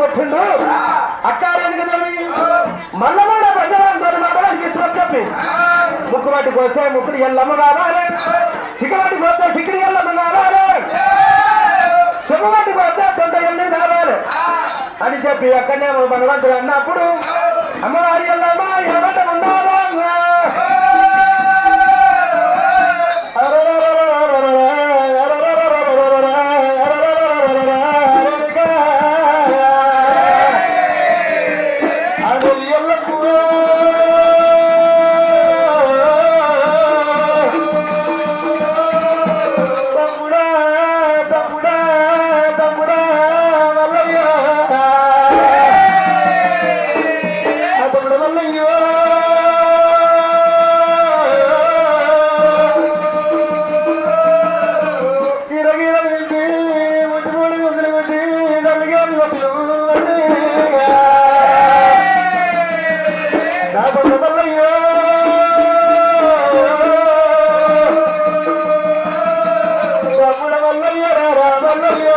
కొట్టిండు. అక్కారెందుకు మల్లమాడ బంగారం మాటలకి చెప్పి. ముక్కు వస్తే ముక్కుడు ఎల్లమ్మ రావాలి సిగ్గవాటికి వస్తే సిగ్గుడు ఎల్లమ్మ రావాలి శుభవాటికి వస్తే సొంత ఎల్లు రావాలి అని చెప్పి అక్కడనే భగవంతుడు అన్నప్పుడు అమ్మవారి ఎల్లమ్మ వల్లయ్య రారా వల్లయ్యో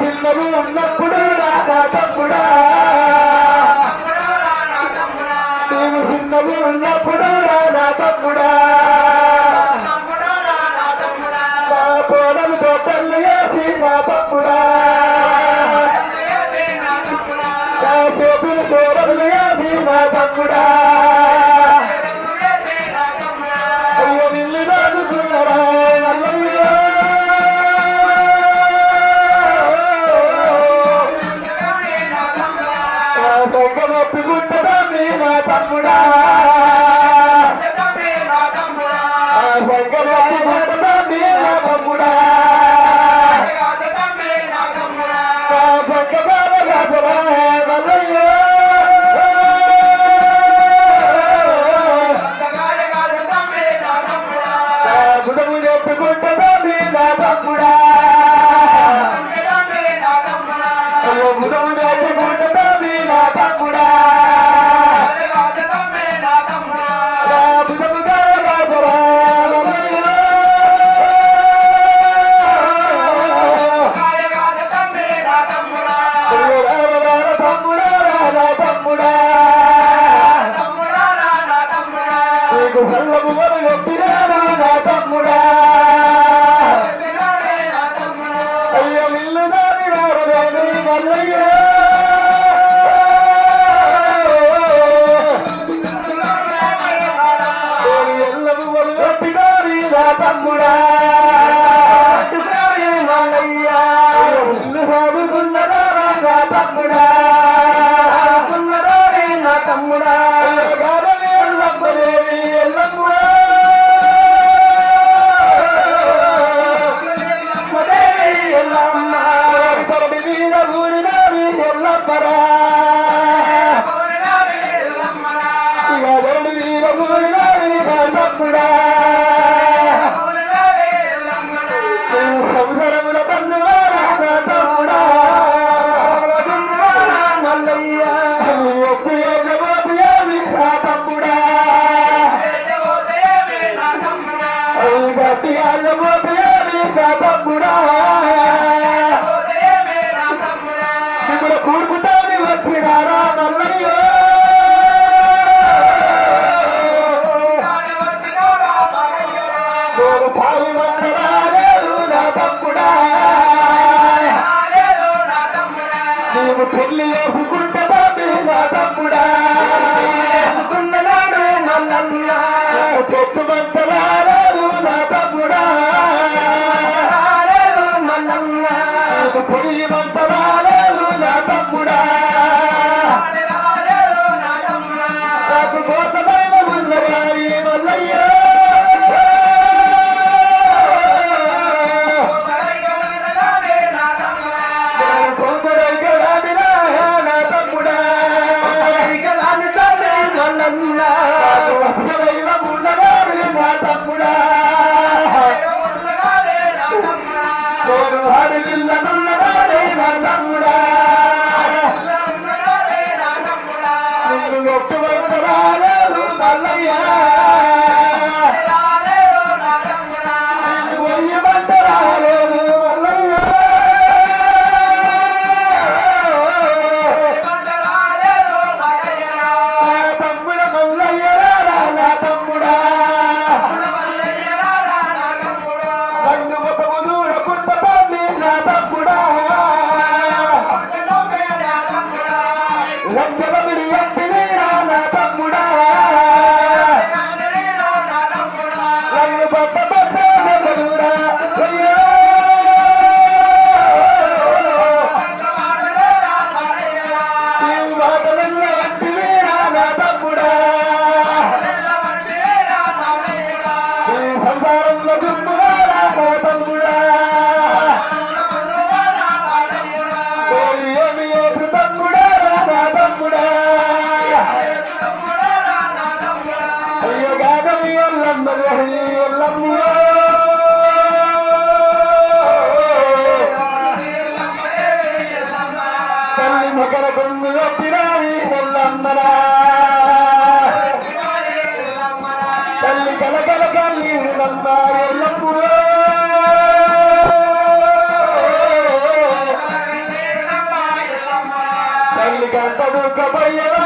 నా ఉన్నప్పుడు రాధా తమ్ముడా నువ్వు చిన్నవి ఉన్నప్పుడు రాధా తమ్ముడా నా కోడలు తోటలు వేసి నా తమ్ముడా. నా చేతులు కోడలు వేసి నా తమ్ముడా. ఒప్పుకుంటారా మీ నా తమ్ముడా. సంసారంలో గుమ్మురా తల్లి గంట దుఃఖ పయ్యలా